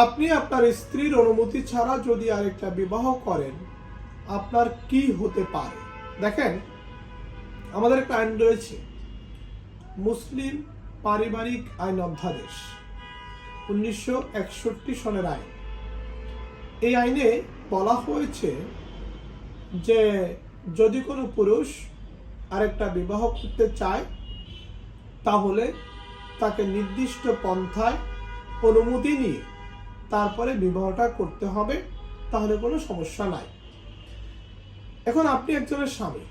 আপনি আপনার স্ত্রীর অনুমতি ছাড়া যদি আরেকটা বিবাহ করেন, আপনার কি হতে পারে? দেখেন, আমাদের একটা আইন রয়েছে। মুসলিম পারিবারিক আইন অধ্যাদেশ, উনিশশো একষট্টি সনের আইন। এই আইনে বলা হয়েছে যে যদি কোনো পুরুষ আরেকটা বিবাহ করতে চায়, তাহলে তাকে নির্দিষ্ট পন্থায় অনুমতি নিয়ে তারপরে বিবাহটা করতে হবে, তাহলে কোনো সমস্যা নাই। এখন আপনি একজনের স্বামী।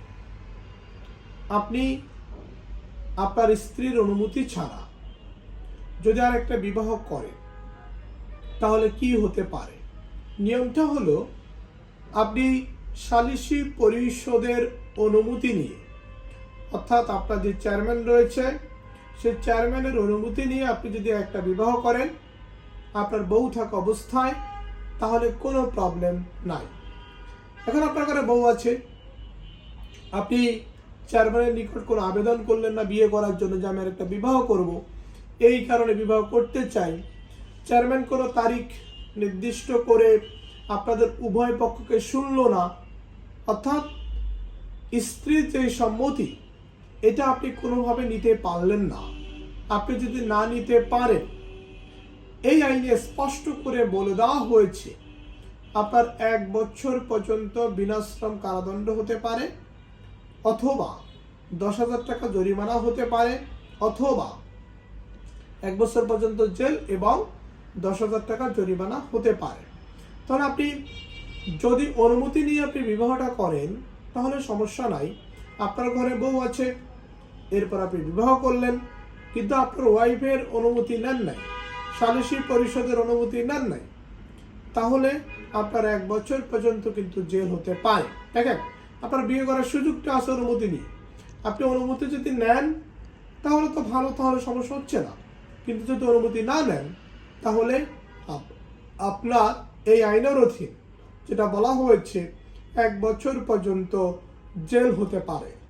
আপনি আপনার স্ত্রীর অনুমতি ছাড়া যদি আর একটা বিবাহ করে তাহলে কি হতে পারে? নিয়মটা হলো, আপনি সালিসি পরিষদের অনুমতি নিয়ে, অর্থাৎ আপনার যে চেয়ারম্যান রয়েছে, সেই চেয়ারম্যানের অনুমতি নিয়ে আপনি যদি একটা বিবাহ করেন আপনার বউ থাকা অবস্থায়, তাহলে কোনো প্রবলেম নাই। এখন আপনার ঘরে বউ আছে। আপনি চেয়ারম্যানের নিকট কোনো আবেদন করলেন না বিয়ে করার জন্য যে আমি একটা বিবাহ করব। এই কারণে বিবাহ করতে চাই। চেয়ারম্যান কোনো তারিখ নির্দিষ্ট করে আপনাদের উভয় পক্ষকে শুনলো না। অর্থাৎ স্ত্রীর যে সম্মতি, এটা আপনি কোনোভাবে নিতে পারলেন না। আপনি যদি না নিতে পারেন এই আইনে স্পষ্ট করে বলে দেওয়া হয়েছে, আপনার এক বছর পর্যন্ত বিনাশ্রম কারাদণ্ড হতে পারে, অথবা দশ হাজার টাকা জরিমানা হতে পারে, অথবা এক বছর পর্যন্ত জেল এবং দশ হাজার টাকা জরিমানা হতে পারে। তাহলে আপনি যদি অনুমতি নিয়ে আপনি বিবাহটা করেন, তাহলে সমস্যা নাই। আপনার ঘরে বউ আছে, এরপর আপনি বিবাহ করলেন, কিন্তু আপনার ওয়াইফের অনুমতি নেন নাই। সালিসি পরিষদের অনুমতি নেন নাই, তাহলে আপনার এক বছর পর্যন্ত কিন্তু জেল হতে পারে দেখেন, আপনার বিয়ে করার সুযোগটা আছে অনুমতি নিয়ে। আপনি অনুমতি যদি নেন, তাহলে তো ভালো, তাহলে সমস্যা হচ্ছে না। কিন্তু যদি অনুমতি না নেন, তাহলে আপ- আপনার এই আইনের অধীন যেটা বলা হয়েছে, এক বছর পর্যন্ত জেল হতে পারে।